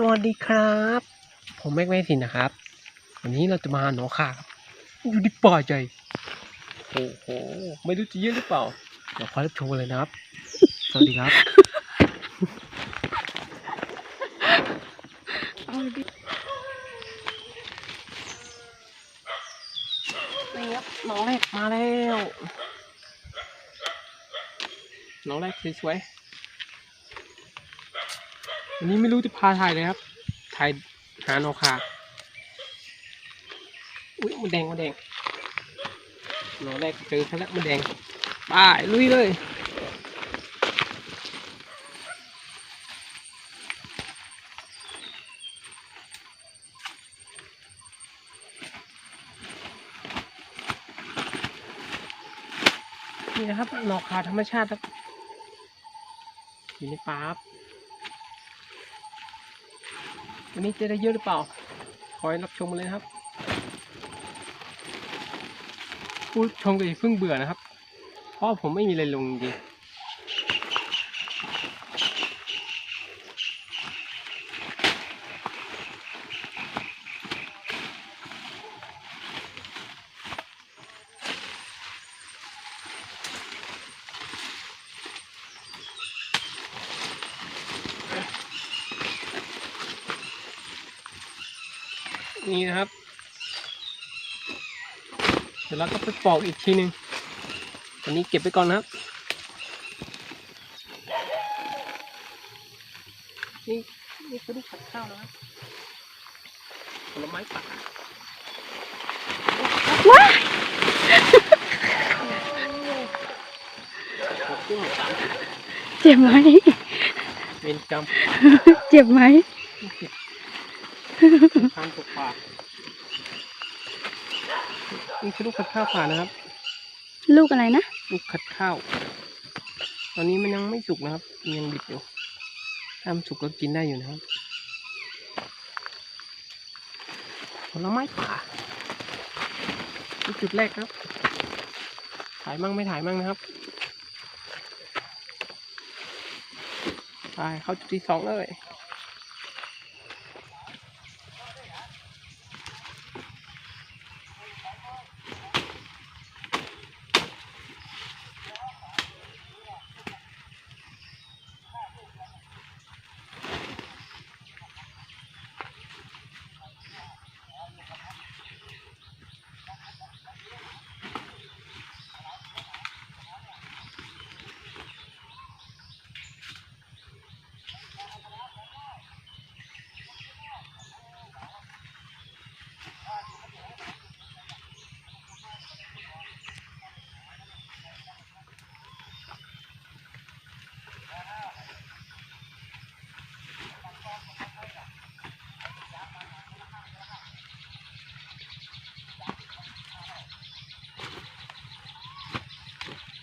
สวัสดีครับ ผมแม็กแมสินนะครับ วันนี้เราจะมาหาหนอข่าครับอยู่ที่ป่าใจโอ้โหไม่รู้จะเยอะหรือเปล่าเดี๋ยวคอยรับชมกันเลยนะครับ สวัสดีครับนี่ครับน้องแรกมาแล้วน้องแรกสวยๆ วันนี้ไม่รู้จะพาถ่ายเลยครับ ถ่ายหาโนคาอุ้ยมันแดงมันแดงน้องแรกเจอซะแล้วมันแดงไป้ายลุยเลยนี่นะครับหนอกขาธรรมชาติครับอยู่ในป่าครับ วันนี้จะได้เยอะหรือเปล่าคอยรับชมเลยครับผู้ชมก็อย่าเพิ่งเบื่อนะครับ เพราะผมไม่มีอะไรลงจริง นี่นะครับ เดี๋ยวเราก็ไปปอกอีกทีหนึ่งอันนี้เก็บไปก่อนนะครับ นี่นี่คือลูกผัดข้าวนะครับผลไม้ป่าว้าหกกุ้งสามเจ็บไหม เวนกรรม เจ็บไหม ทานตกป่านี่คือลูกขัดข้าวป่านะครับ ลูกอะไรนะ ลูกขัดข้าว ตอนนี้มันยังไม่สุกนะครับ ยังดิบอยู่ ถ้ามันสุกก็กินได้อยู่นะครับ ผลไม้ป่านี่จุดแรกครับ ถ่ายมั่งไม่ถ่ายมั่งนะครับไปเข้าจุดที่สองเลย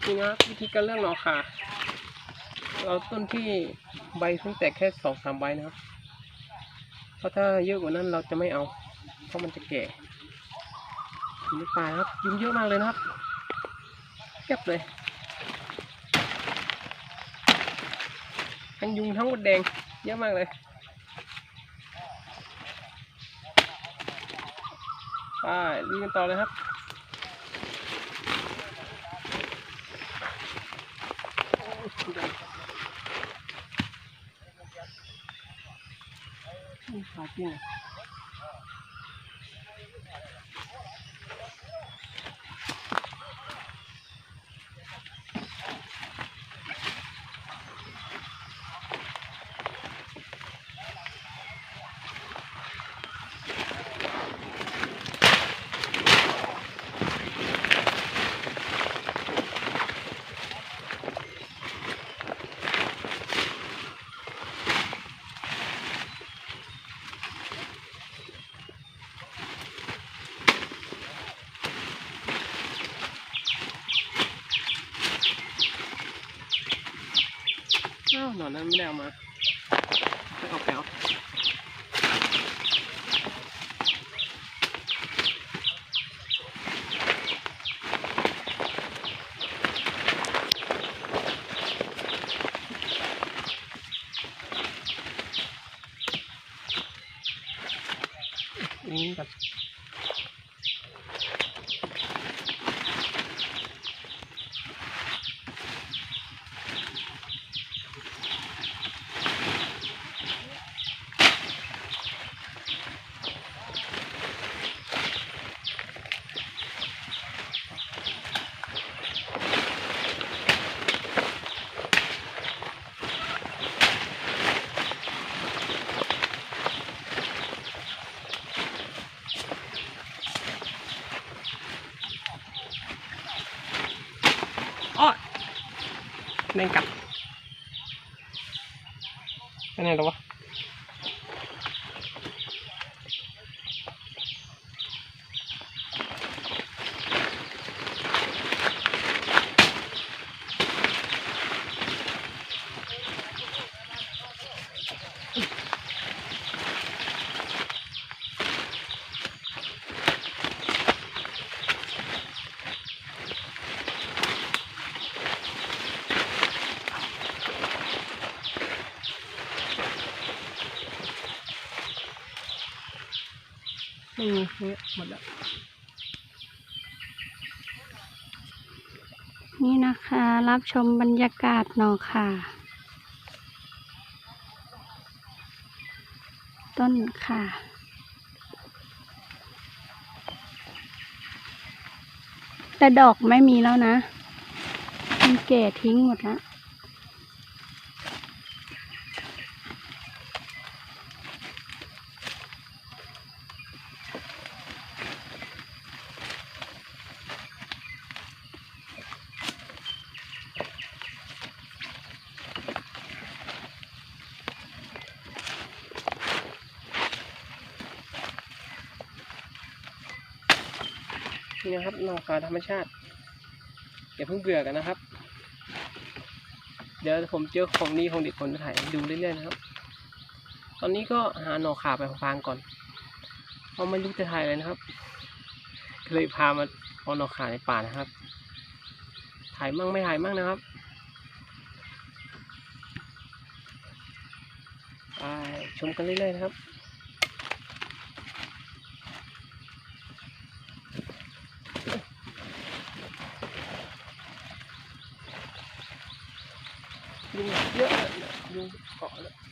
นี่นะวิธีการเลือกหน่อค่ะ เราต้นที่ใบเพิ่งแตกแค่สองสามใบนะครับ เพราะถ้าเยอะกว่านั้นเราจะไม่เอา เพราะมันจะแก่อยู่ป่าครับยุงเยอะมากเลยนะครับเก็บเลยทั้งยุงทั้งมดแดงเยอะมากเลยไปลุยกันต่อเลยครับ นี่ขา จริงอะอ้าวหนอนนั้นไม่ได้เอามาไม่เอาไปเอา นี้ก่อน อ้อแม่งกัดไปไหนแล้ววะ ไม่มีเนี่ยหมดแล้ว นี่นะคะ รับชมบรรยากาศหนอค่ะ ต้นค่ะ แต่ดอกไม่มีแล้วนะมันแก่ทิ้งหมดแล้ว นี่นะครับนอกคาธรรมชาติอย่าเพิ่งเบื่อกันนะครับ เดี๋ยวผมเจอของดีของเด็ดผมจะถ่ายดูเรื่อยๆนะครับ ตอนนี้ก็หาหนอขาไปฟางก่อนเพราะไม่รู้จะถ่ายอะไรนะครับเลยพามาเอาหนอขาในป่านะครับ ถ่ายมั่งไม่ถ่ายมั่งนะครับไปชมกันเรื่อยๆนะครับ ยุงเยอะเลยเนี่ย ยุง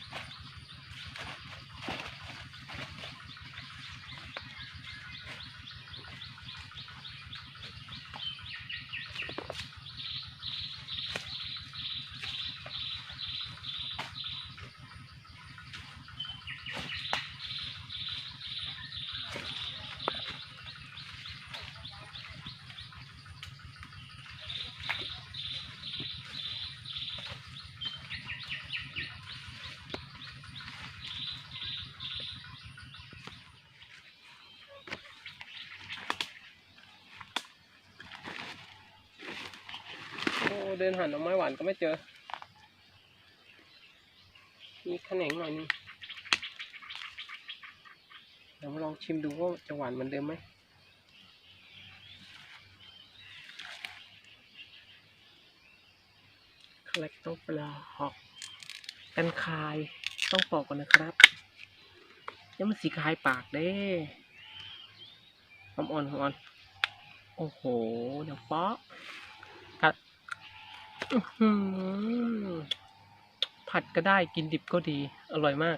เดินหาหน่อไม้หวานก็ไม่เจอ มีแขนงหน่อยนึงเดี๋ยวมาลองชิมดูว่าจะหวานเหมือนเดิมไหมคลกต้องปลาหอกกันคายต้องปอกก่อนนะครับยังมันสีคายปากเด้อมอ่อนอมอ่อนโอ้โห เดี๋ยวป๊อกกัดอื้อหือ ผัดก็ได้กินดิบก็ดี อร่อยมาก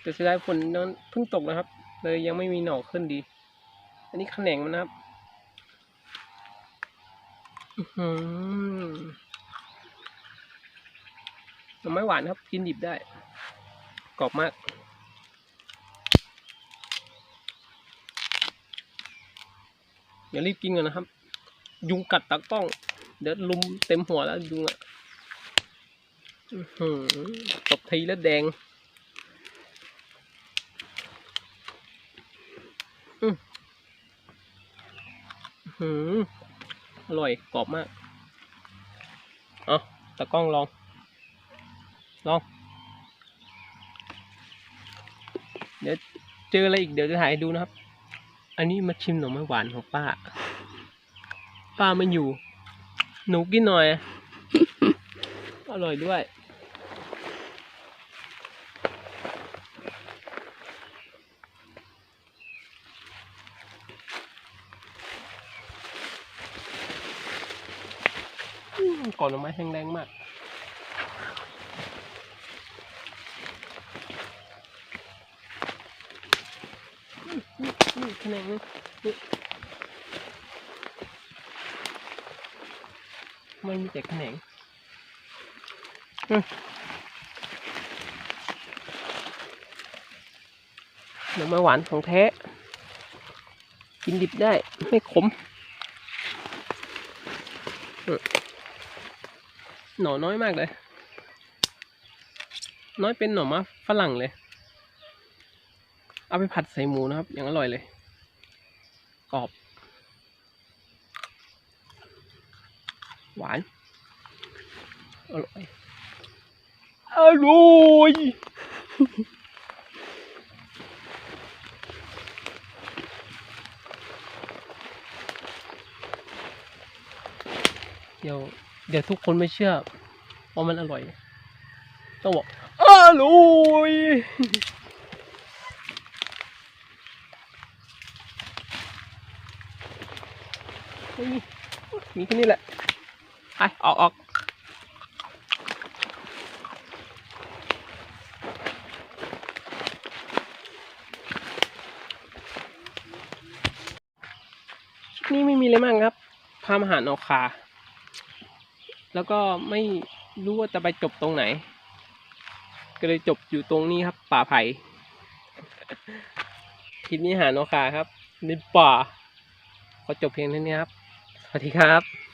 แต่เสียดายฝนนั้นเพิ่งตกนะครับ เลยยังไม่มีหน่อขึ้นดี อันนี้แขนงมันนะครับอื้อหือหน่อไม้หวานครับ กินดิบได้ กรอบมากอย่ารีบกินกันนะครับ ยุงกัดตากล้อง เดี๋ยวลุมเต็มหัวแล้วยุงอะหือตบทีแล้วแดงอือหืออร่อยกรอบมาก เอาตากล้องลอง ลอง เดี๋ยวเจออะไรอีกเดี๋ยวจะถ่ายดูนะครับ อันนี้มาชิมหน่อไม้หวานของป้า ป้าไม่อยู่ หนูกินหน่อย อร่อยด้วย ก่อนออกมาแห้งแรงมากนี่ขนานี้ มันมีแต่แขนงอืมหน่อไม้หวานของแท้ กินดิบได้ไม่ขมอืมหน่อน้อยมากเลย น้อยเป็นหน่อมะฝรั่งเลย เอาไปผัดใส่หมูนะครับ อย่างอร่อยเลย กรอบ หวาน อร่อย อร่อยเดี๋ยวเดี๋ยวทุกคนไม่เชื่อว่ามันอร่อย ต้องบอกอร่อยมีแค่นี้แหละ ไปออกออกคลิปนี้ไม่มีอะไรมากครับ พามาหาหนอคา แล้วก็ไม่รู้ว่าจะไปจบตรงไหน ก็เลยจบอยู่ตรงนี้ครับ ป่าไผ่คลิปนี้หาหนอคาครับในป่าขอจบเพียงเท่านี้ครับ สวัสดีครับ